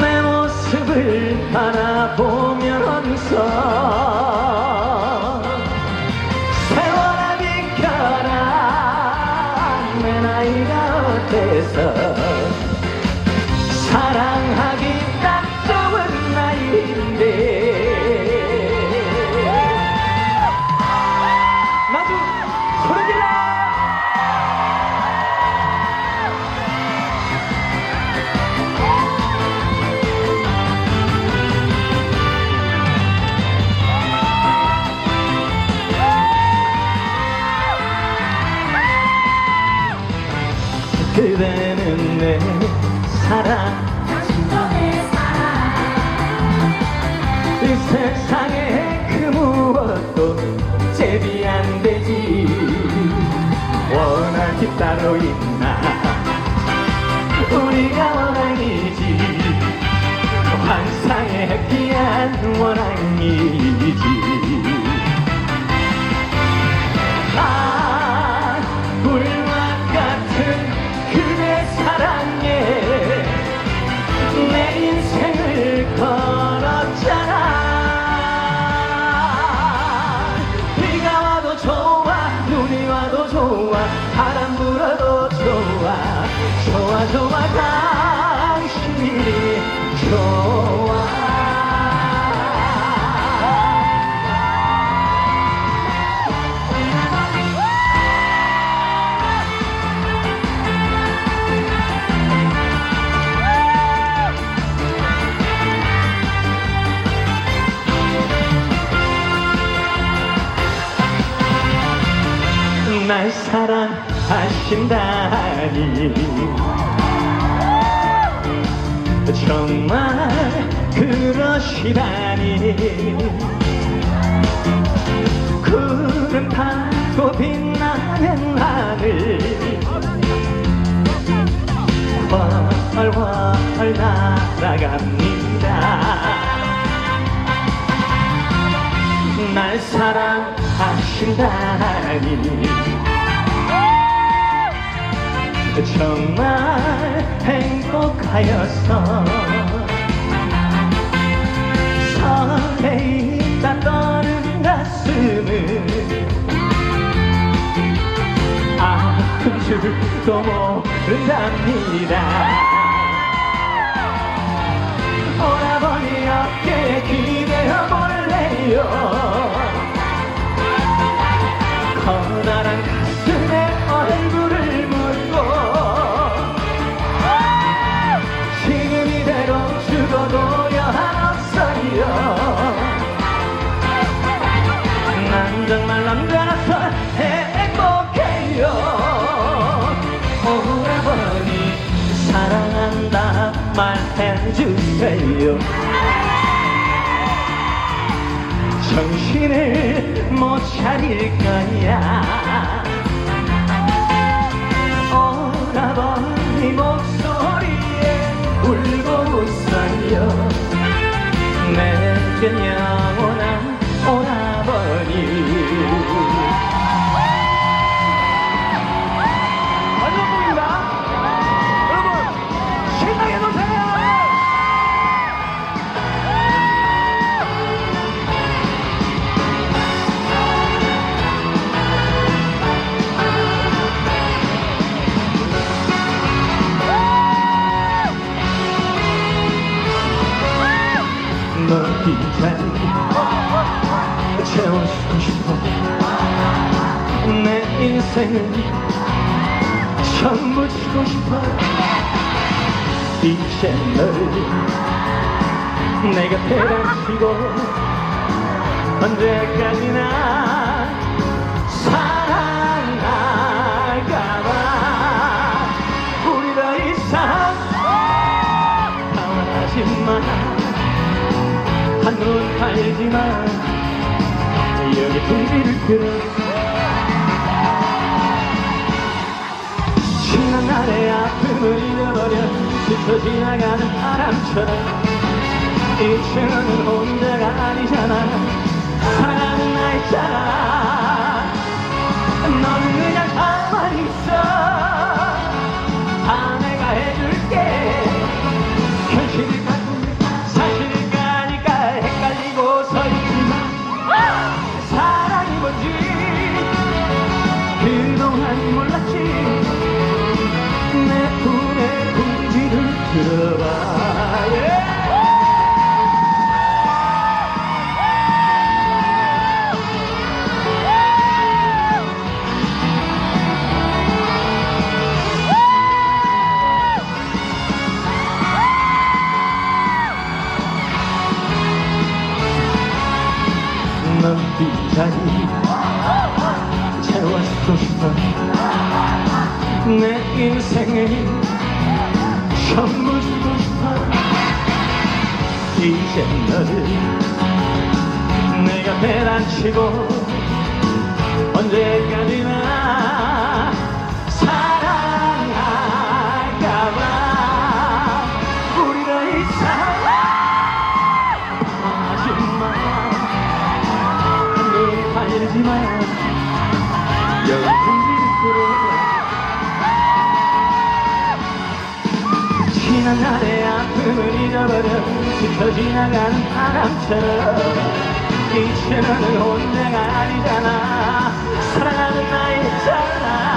내 모습을 바라보면서 세월아 비켜라 내 나이가 어때서 내 사랑 이 세상에 그 무엇도 제비 안 되지. 원할 게 따로 있나? 우리가 원앙이지. 환상의 귀한 원앙이지 좋아 당신이 좋아. 날 사랑하신다니 정말 그러시다니. 구름 타고 빛나는 하늘. 활활 날아갑니다. 날 사랑하신다니 정말 행복하여서. 설레이다 떠는 가슴을 아픈 줄도 모른답니다 말해주세요. 정신을 못 차릴 거야. 오라버니 목소리에 울고 웃어요. 내겐 영원 인생을 처음 붙이고 싶어 이제 널 내가 때려치고 언제까지나 사랑할까봐 우리 더 이상 당황하지마 한눈 팔지만 여기 불비를 끌어 날의 아픔을 잃어버려 스쳐 지나가는 바람처럼. 이제는 혼자가 아니잖아. 사랑하는 나 있잖아 빈 자리 채워주고 싶어. 내 인생을 전부 주고 싶어. 이제 너를 내 곁에 앉히고 언제까지 스쳐 지나가는 바람처럼 이제는 혼자가 아니잖아. 사랑하는 나의 자랑.